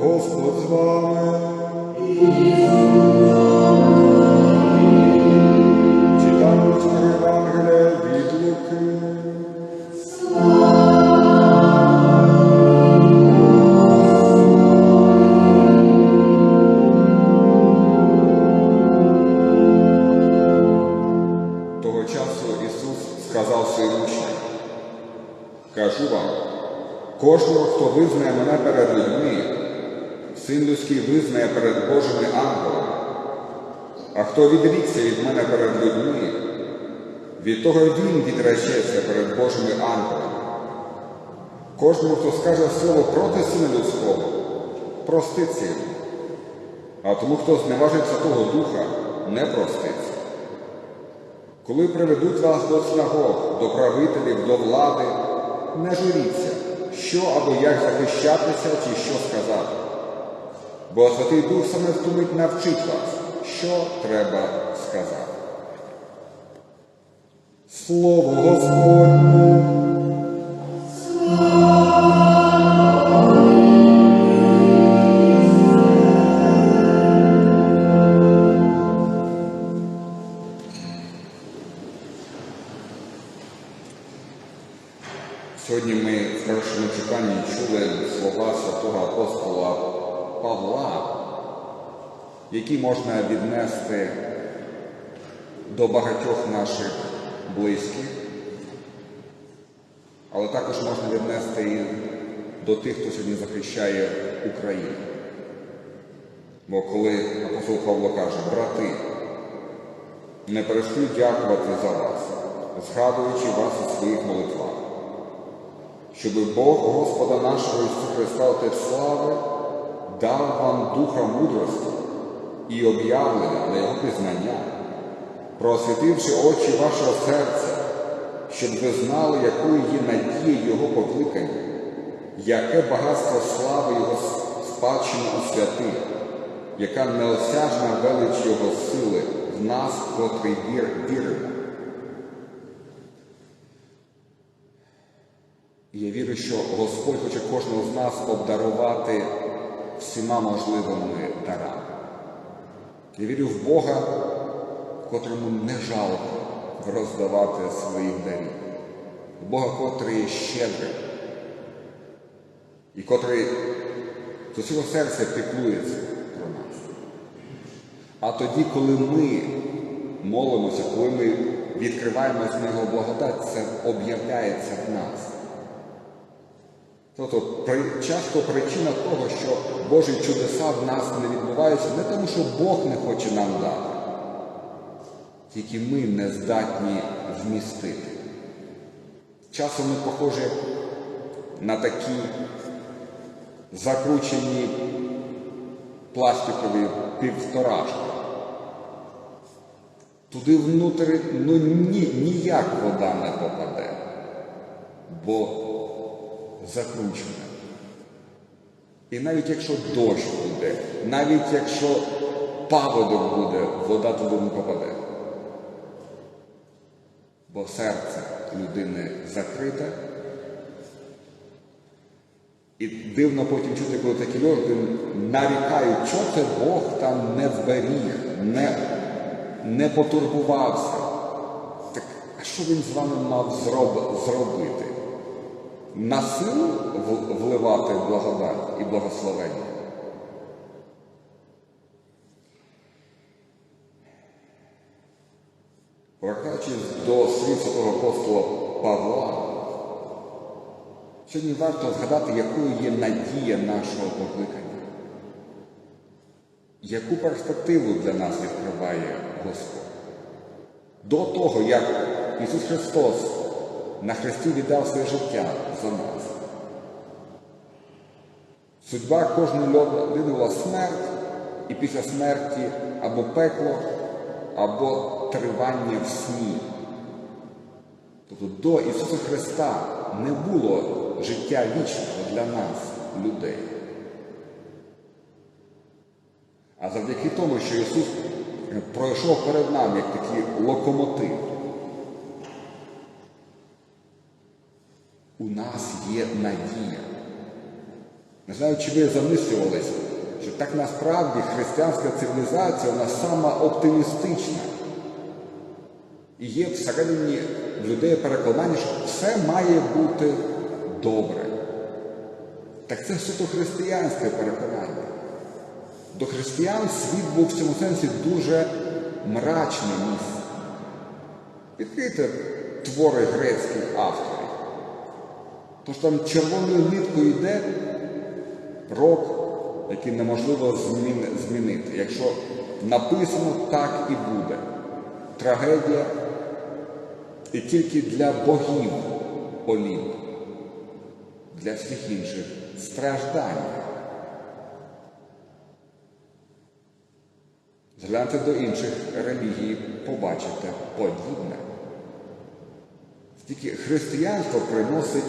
Господь з вами. Читання з Євангелія від. Того часу Ісус сказав своїм кажу вам, кожного, хто визнає мене перед людьми, син людський визнає перед Божими ангелами, а хто відрікся від мене перед людьми, від того він відречеться перед Божими ангелами. Кожному, хто скаже слово проти сина людського, проститься йому, а тому, хто зневажить Святого Духа, не проститься. Коли приведуть вас до синагог, до правителів, до влади, не журіться, що або як захищатися чи що сказати. Бо Святий Дух саме втомить навчить вас, що треба сказати. Слово Господнє. Павла, які можна віднести до багатьох наших близьких, але також можна віднести і до тих, хто сьогодні захищає Україну. Бо коли апостол Павло каже, брати, не перестаю дякувати за вас, згадуючи вас у своїх молитвах щоб Бог Господа нашого Ісуса Христа Отець слави дав вам духа мудрості і об'явлення для Його пізнання, просвітивши очі вашого серця, щоб ви знали, якою є надія Його покликання, яке багатство слави Його спадщини у святих, яка неосяжна велич Його сили в нас, котрий вір, віримо. Я вірю, що Господь хоче кожного з нас обдарувати всіма можливими дарами. Я вірю в Бога, котрому не жалко роздавати своїх дарів, в Бога, котрий щедрий і котрий з усього серця піклується про нас. А тоді, коли ми молимося, коли ми відкриваємо з нього благодать, це об'являється в нас. Тобто часто причина того, що Божі чудеса в нас не відбуваються, не тому, що Бог не хоче нам дати, тільки ми не здатні вмістити. Часом ми похожі на такі закручені пластикові півторашки. Туди внутрі ну, ні, ніяк вода не попаде, бо закручене. І навіть якщо дощ буде, навіть якщо паводок буде, вода туди не попаде. Бо серце людини закрите. І дивно потім чути, коли такі люди нарікають, що це Бог там не зберіг, не, не потурбувався. Так, а що він з вами мав зроб, зробити? На силу вливати благодать і благословення. Повертаючись до слів святого апостола Павла, сьогодні варто згадати, якою є надія нашого покликання, яку перспективу для нас відкриває Господь. До того, як Ісус Христос на Христі віддав своє життя за нас. Судьба кожної людини була смерть, і після смерті або пекло, або тривання в сні. Тобто до Ісуса Христа не було життя вічного для нас, людей. А завдяки тому, що Ісус пройшов перед нами як такий локомотив. У нас є надія. Не знаю, чи ви замислювалися, що так насправді християнська цивілізація вона сама оптимістична. І є всередині людей переконання, що все має бути добре. Так це суто християнське переконання. До християн світ був в цьому сенсі дуже мрачне місце. Відкрийте твори грецьких авторів. Тож там червоною ниткою йде рок, який неможливо змінити. Якщо написано, так і буде. Трагедія і тільки для богів Олімп, для всіх інших страждання. Згляньте до інших релігій, побачите подібне. Тільки християнство приносить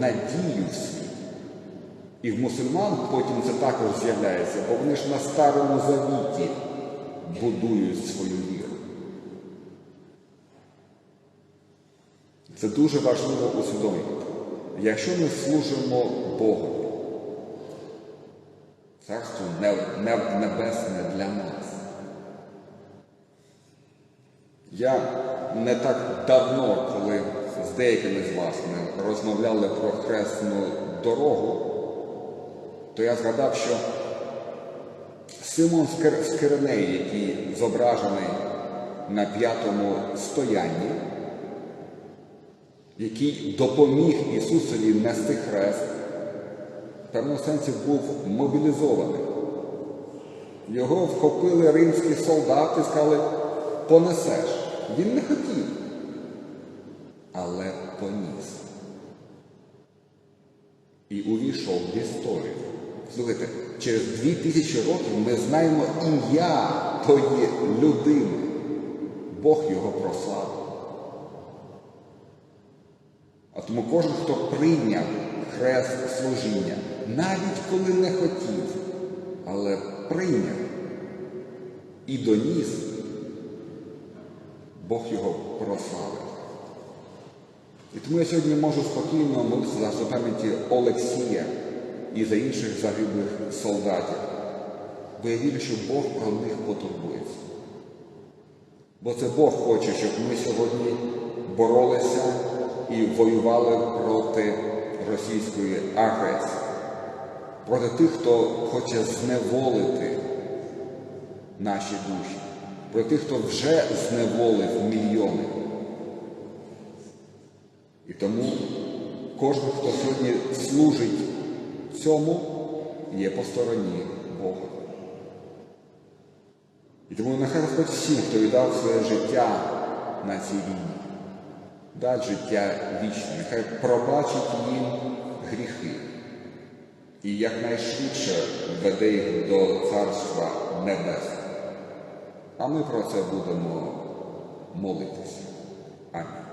надію в. І в мусульман потім це також з'являється, бо вони ж на старому завіті будують свою віру. Це дуже важливо усвідомлювати. Якщо ми служимо Богу, царство не- не- небесне для нас. Я не так давно, коли з деякими з вас ми розмовляли про хресну дорогу, то я згадав, що Симон з який зображений на п'ятому стоянні, який допоміг Ісусові нести хрест, в певному сенсі був мобілізований. Його вхопили римські солдати і сказали, понесеш. Він не хотів, але поніс. І увійшов в історію. Слухайте, через дві тисячі років ми знаємо ім'я тої людини. Бог його прославив. А тому кожен, хто прийняв хрест служіння, навіть коли не хотів, але прийняв і доніс, Бог його прославив. І тому я сьогодні можу спокійно молитися за пам'яті Олексія і за інших загиблих солдатів. Бо я вірю, що Бог про них потурбується. Бо це Бог хоче, щоб ми сьогодні боролися і воювали проти російської агресії, проти тих, хто хоче зневолити наші душі, проти тих, хто вже зневолив мільйони. І тому кожен, хто сьогодні служить цьому, є по стороні Бога. І тому нехай Господь всім, хто віддав своє життя на цій війні, дасть життя вічне, нехай пробачить їм гріхи і якнайшвидше веде їх до Царства Небесного. А ми про це будемо молитися. Амінь.